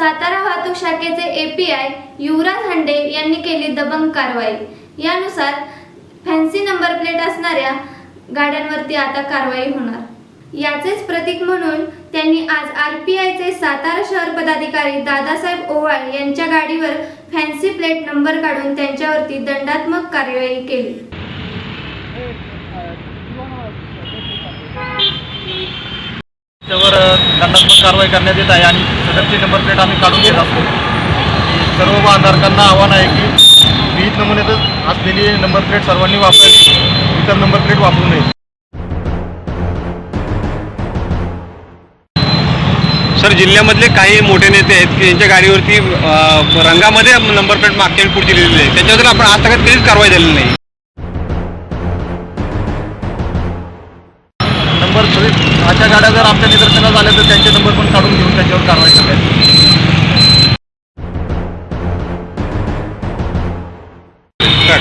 सातारा वाहतूक शाखेचे एपीआय युवराज हंडे यांनी केली दबंग कारवाई. यानुसार फॅन्सी नंबर प्लेट असणाऱ्या गाड्यांवरती आता कारवाई होणार. याचेच प्रतीक म्हणून त्यांनी आज आरपीआयचे सातारा शहर पदाधिकारी दादासाहेब ओवाळ यांच्या गाडीवर फॅन्सी प्लेट नंबर काढून त्यांच्यावरती दंडात्मक कार्यवाही केली. त्यावर दंडात्मक कारवाई करण्यात येत आहे आणि सदरची नंबर प्लेट आम्ही काढून घेत असतो. सर्व वाहनधारकांना आव्हान आहे की विहित नमुन्यातच असलेली नंबर प्लेट सर्वांनी वापरावी इतर नंबर प्लेट वापरू नये. सर जिल्ह्यामधले काही मोठे नेते आहेत की त्यांच्या गाडीवरती रंगामध्ये नंबर प्लेट मागच्या पुढची लिहिलेली आहे. त्याच्याबद्दल आपण आज तक कधीच कारवाई झालेली नाही. नंबर अशा गाड्या जर आमच्या निदर्शनात आल्या तर त्यांचे नंबर पण काढून घेऊन त्याच्यावर कारवाई करायची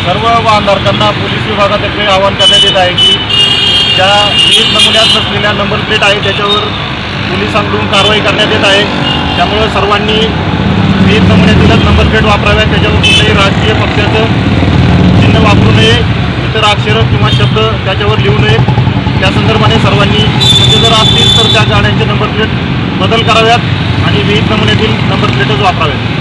सर्व वाहनधारकांना पोलीस विभागातर्फे आवाहन करण्यात येत आहे की ज्या वीज नमुन्यात नसलेल्या नंबर प्लेट आहे त्याच्यावर पोलिसांकडून कारवाई करण्यात येत आहे. त्यामुळं सर्वांनी वीज नमुन्यातीलच नंबर प्लेट वापराव्या त्याच्यावर कुठल्याही राजकीय पक्षाचं चिन्ह वापरू नये इतर अक्षरं किंवा शब्द त्याच्यावर लिहू नये. त्या संदर्भाने सर्वांनी म्हणजे जर असतील तर त्या गाड्यांचे नंबर प्लेट बदल कराव्यात आणि विविध नमुन्यातील नंबर प्लेटच वापराव्यात